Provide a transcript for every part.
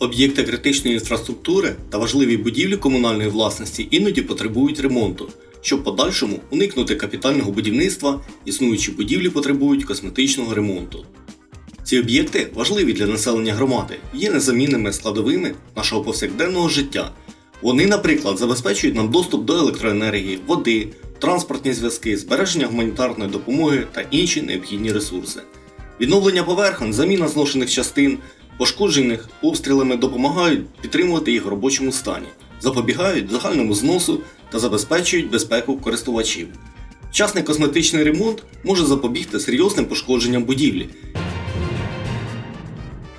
Об'єкти критичної інфраструктури та важливі будівлі комунальної власності іноді потребують ремонту. Щоб подальшому уникнути капітального будівництва, існуючі будівлі потребують косметичного ремонту. Ці об'єкти важливі для населення громади, є незамінними складовими нашого повсякденного життя. Вони, наприклад, забезпечують нам доступ до електроенергії, води, транспортні зв'язки, збереження гуманітарної допомоги та інші необхідні ресурси. Відновлення поверхонь, заміна зношених частин, пошкоджених обстрілами допомагають підтримувати їх в робочому стані, запобігають загальному зносу та забезпечують безпеку користувачів. Вчасний косметичний ремонт може запобігти серйозним пошкодженням будівлі.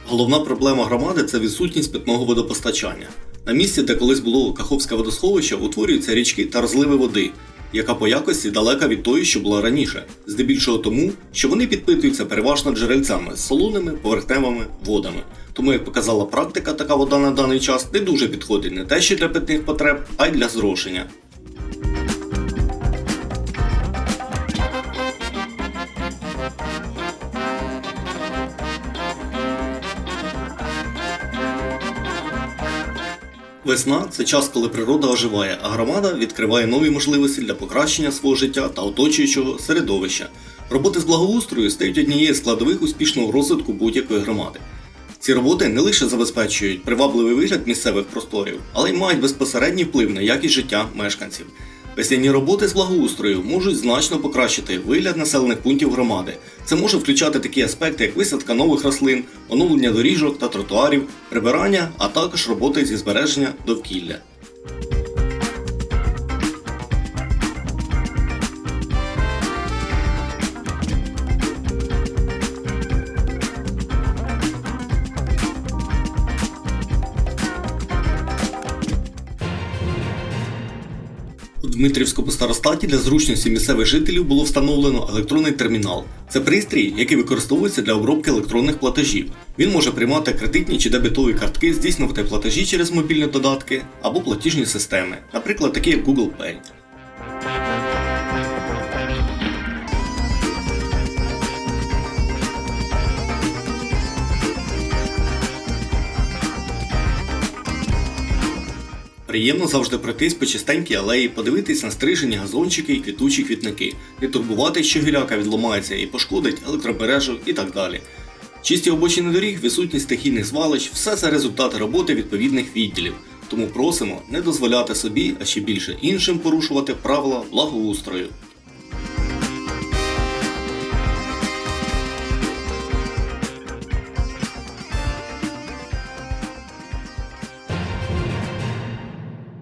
Головна проблема громади це відсутність питного водопостачання. На місці, де колись було Каховське водосховище, утворюються річки та розливи води, яка по якості далека від тої, що була раніше, здебільшого тому, що вони підпитуються переважно джерельцями з солоними поверхневими водами. Тому, як показала практика, така вода на даний час не дуже підходить не те, що для питних потреб, а й для зрошення. Весна це час, коли природа оживає, а громада відкриває нові можливості для покращення свого життя та оточуючого середовища. Роботи з благоустрою стають однією з складових успішного розвитку будь-якої громади. Ці роботи не лише забезпечують привабливий вигляд місцевих просторів, але й мають безпосередній вплив на якість життя мешканців. Весняні роботи з благоустрою можуть значно покращити вигляд населених пунктів громади. Це може включати такі аспекти, як висадка нових рослин, оновлення доріжок та тротуарів, прибирання, а також роботи зі збереження довкілля. Дмитрівському старостаті для зручності місцевих жителів було встановлено електронний термінал. Це пристрій, який використовується для обробки електронних платежів. Він може приймати кредитні чи дебетові картки, здійснювати платежі через мобільні додатки або платіжні системи, наприклад, такі як Google Pay. Приємно завжди пройтись по чистенькій алеї, подивитись на стрижені газончики і квітучі квітники, не турбувати, що гіляка відламається і пошкодить електромережу і так далі. Чисті обочини доріг, відсутність стихійних звалищ все це результати роботи відповідних відділів. Тому просимо не дозволяти собі, а ще більше іншим порушувати правила благоустрою.